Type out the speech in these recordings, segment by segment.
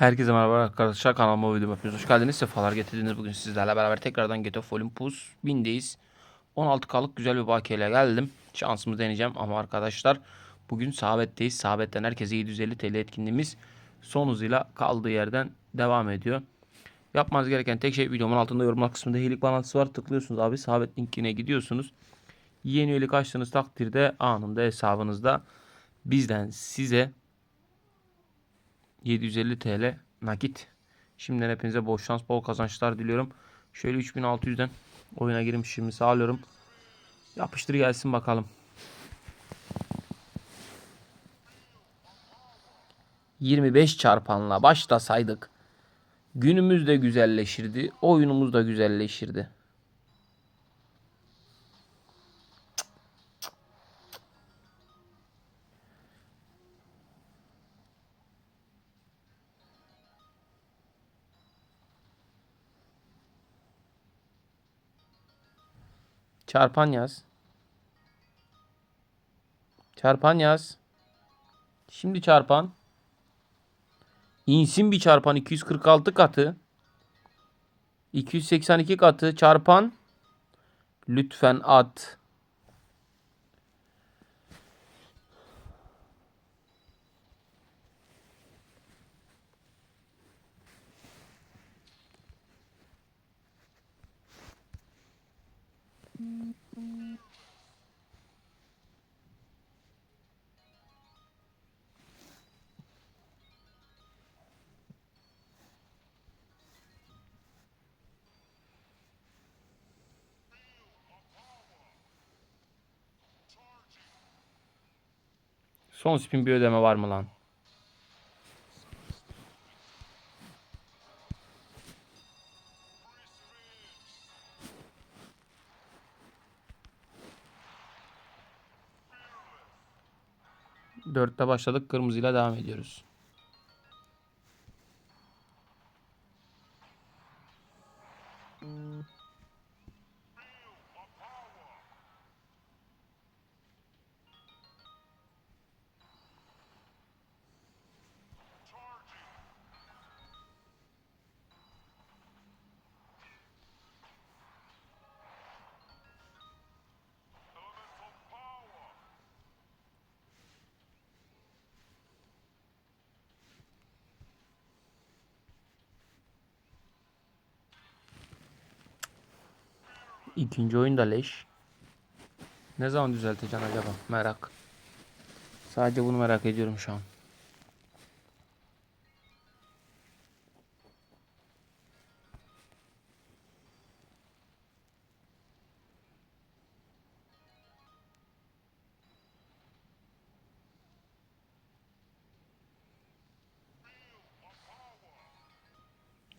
Herkese merhaba arkadaşlar kanalıma videoma hepiniz hoş geldiniz. Sefalar getirdiniz. Bugün sizlerle beraber tekrardan Ghetto Olympus 1000'deyiz. 16K'lık güzel bir bakiyeyle geldim. Şansımı deneyeceğim ama arkadaşlar bugün sabetteyiz. Sabetten herkese 750 TL etkinliğimiz son hızıyla kaldığı yerden devam ediyor. Yapmanız gereken tek şey videomun altında yorumlar kısmında iyilik bağlantısı var. Tıklıyorsunuz abi sabit linkine gidiyorsunuz. Yeni üyelik açtığınız takdirde anında hesabınızda bizden size 750 TL nakit. Şimdiden hepinize bol şans, bol kazançlar diliyorum. Şöyle 3600'den oyuna girmişimi sağlıyorum. Yapıştır gelsin bakalım. ...25 çarpanla başlasaydık... ...günümüz de güzelleşirdi... ...oyunumuz da güzelleşirdi. Çarpan yaz. Çarpan yaz. Şimdi çarpan. İnsin bir çarpan 246 katı. 282 katı çarpan. Lütfen at. Son spin bir ödeme var mı lan? Dörtte başladık. Kırmızıyla devam ediyoruz. İkinci oyunda leş. Ne zaman düzelteceksin acaba? Merak. Sadece bunu merak ediyorum şu an.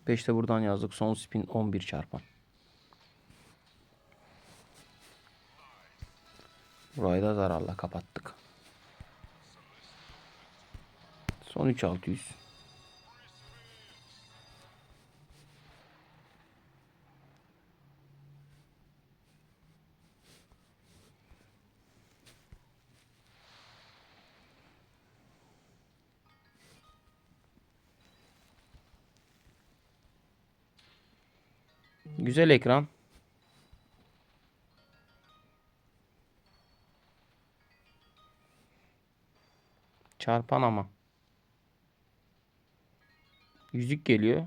Beşte buradan yazdık. Son spin 11 çarpan. Burayı da zararla kapattık. Son 3600. Güzel ekran. Çarpan ama. Yüzük geliyor.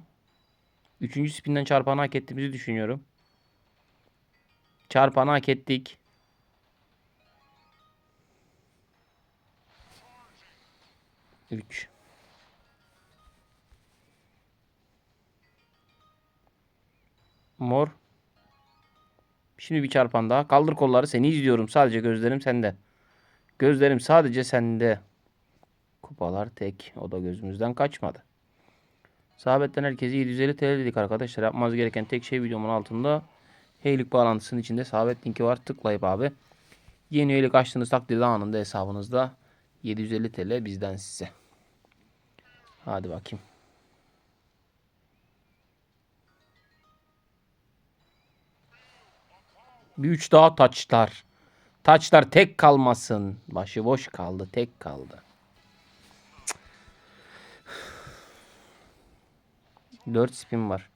Üçüncü spinden çarpanı hak ettiğimizi düşünüyorum. Çarpanı hak ettik. Üç. Mor. Şimdi bir çarpan daha. Kaldır kolları seni izliyorum. Sadece gözlerim sende. Gözlerim sadece sende. Kupalar tek. O da gözümüzden kaçmadı. Sahabetten herkese 750 TL dedik arkadaşlar. Yapmanız gereken tek şey videomun altında heylik bağlantısının içinde sahabet linki var. Tıklayıp abi. Yeni üyelik açtığınız takdirde anında hesabınızda 750 TL bizden size. Hadi bakayım. Bir üç daha taçlar. Taçlar tek kalmasın. Başıboş kaldı. Tek kaldı. 4 spin var.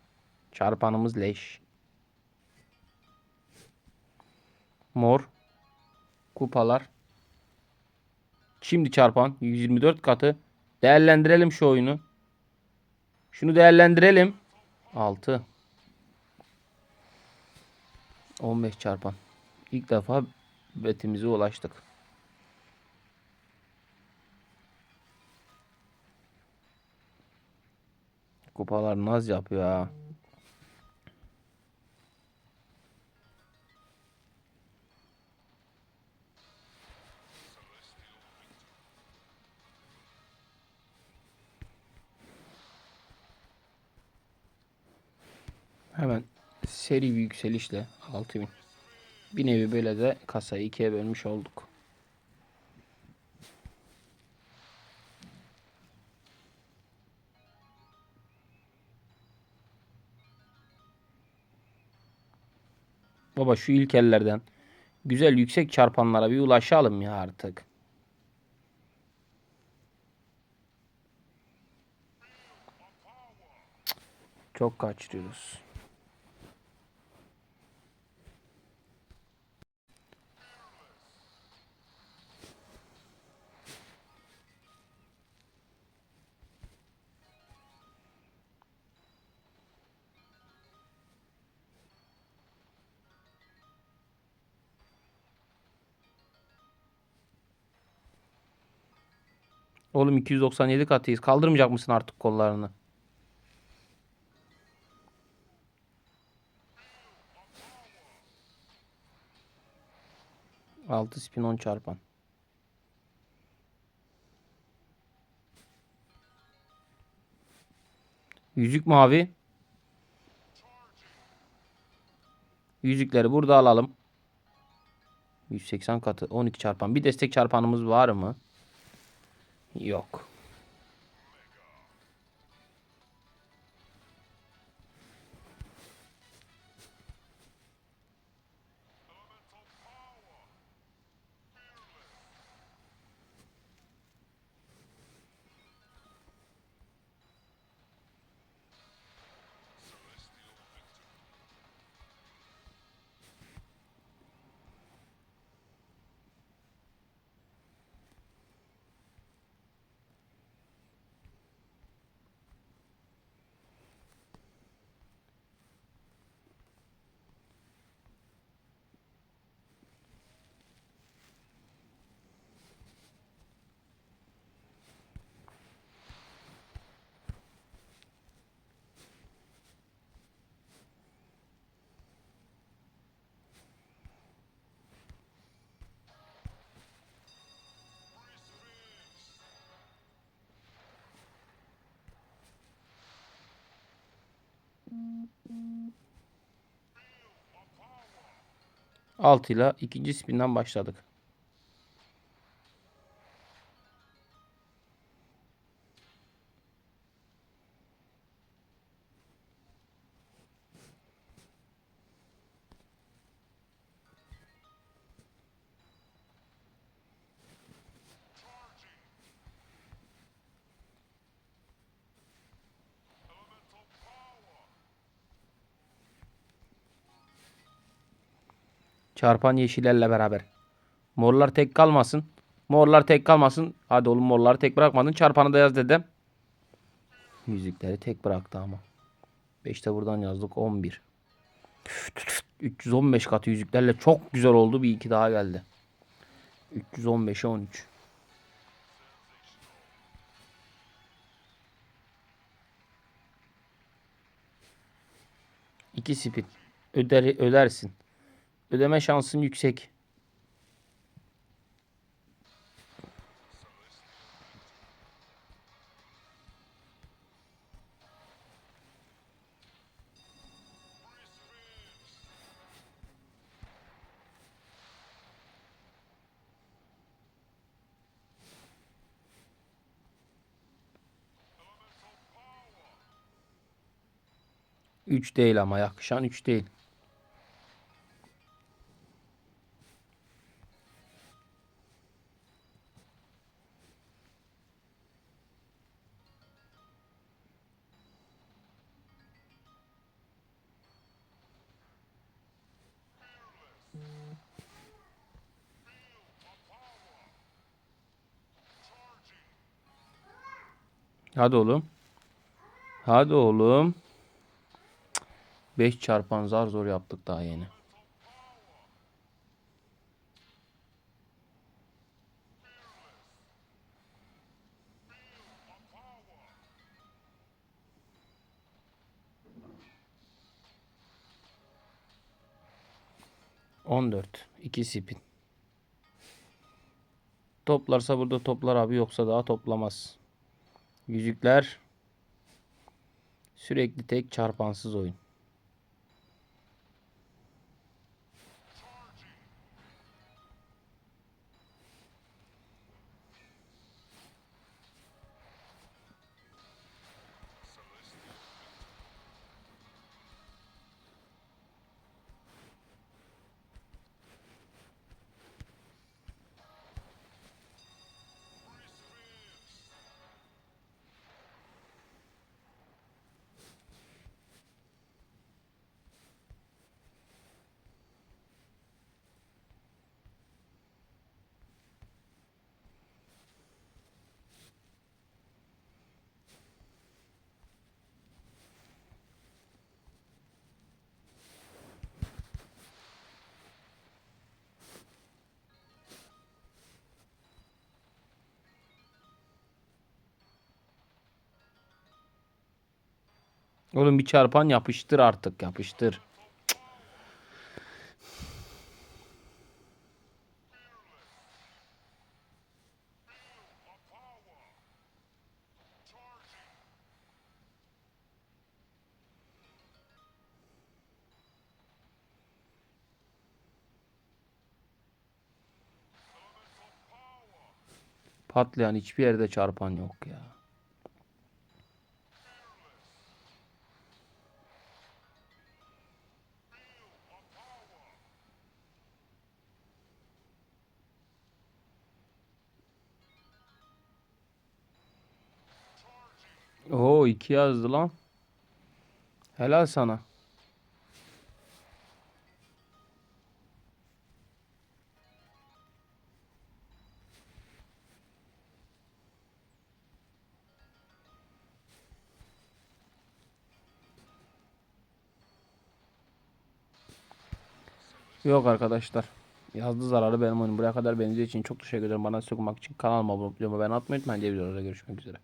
Çarpanımız leş. Mor. Kupalar. Şimdi çarpan 124 katı. Değerlendirelim şu oyunu. Şunu değerlendirelim. 6. 15 çarpan. İlk defa betimize ulaştık. Kupalar naz yapıyor ha. Hemen seri bir yükselişle 6000. Bir nevi böyle de kasayı ikiye bölmüş olduk. Baba şu ilk ellerden güzel yüksek çarpanlara bir ulaşalım ya artık. Çok kaçırıyoruz. Oğlum 297 katıyız. Kaldırmayacak mısın artık kollarını? Altı spin 10 çarpan. Yüzük mavi. Yüzükleri burada alalım. 180 katı 12 çarpan. Bir destek çarpanımız var mı? Yok. Altıyla ikinci spinden başladık. Çarpan yeşillerle beraber. Morlar tek kalmasın. Morlar tek kalmasın. Hadi oğlum morları tek bırakmadın. Çarpanı da yaz dedim. Yüzükleri tek bıraktı ama. 5 de buradan yazdık. 11. 315 katı yüzüklerle çok güzel oldu. Bir iki daha geldi. 315'e 13. İki spin. Öder, ödersin. Ödeme şansın yüksek. Üç değil ama yakışan üç değil. Hadi oğlum. Hadi oğlum. 5 çarpan zar zor yaptık daha yeni. On dört. İki spin. Toplarsa burada toplar abi yoksa daha toplamaz. Yüzükler. Sürekli tek çarpansız oyun. Oğlum bir çarpan yapıştır artık yapıştır. Patlayan hiçbir yerde çarpan yok ya. Oo iki yazdı lan. Helal sana. Yok arkadaşlar. Yazdı zararı benim oyunum. Buraya kadar benziyor için çok teşekkür ederim. Bana sokulmak için kanalıma abone olmayı ben atmayı unutmayın. Diğer videolarda görüşmek üzere.